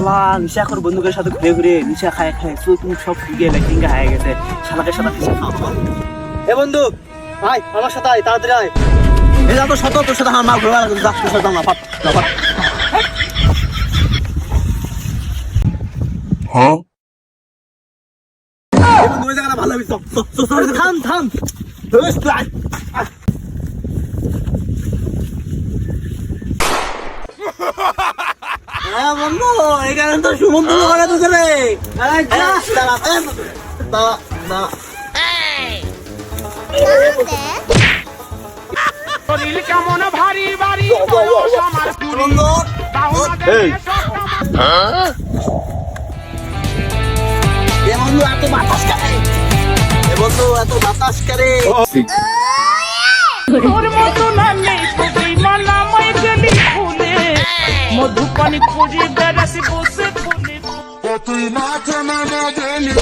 শালা নিশা করে বন্ধুদের সাথে ঘুরে ঘুরে নিশা খায় খায় চোখ মুখ সব ফুগে ল্যাটিঙ্গা হয়ে গেছে। শালাকে সাথে নিশা খাওয়া এ বন্ধু আয় আমার সাথে আয় তাড়াতাড়ি আয়। যা তো শত তোর সাথে আমার মা ঘুরে বেড়াচ্ছে যা তোর সাথে না ফাট ভালো চল চল, চল, চল, চল, থাম থাম। ধুস, তুই আয়, আয়। হ্যাঁ বন্ধু এখানে তো সুমন্ত লাগা তো রে আয় যা দাঁড়া এই, দাঁড়া। দাঁড়া। শরীর কেমন ভারী ভারী বয়স আমার বন্ধু এত বাতাস করে এ বন্ধু এত বাতাস করে মধুপানি খুঁজে বেড়াতে বসে ফুলে তুই মাথা নামা গেলি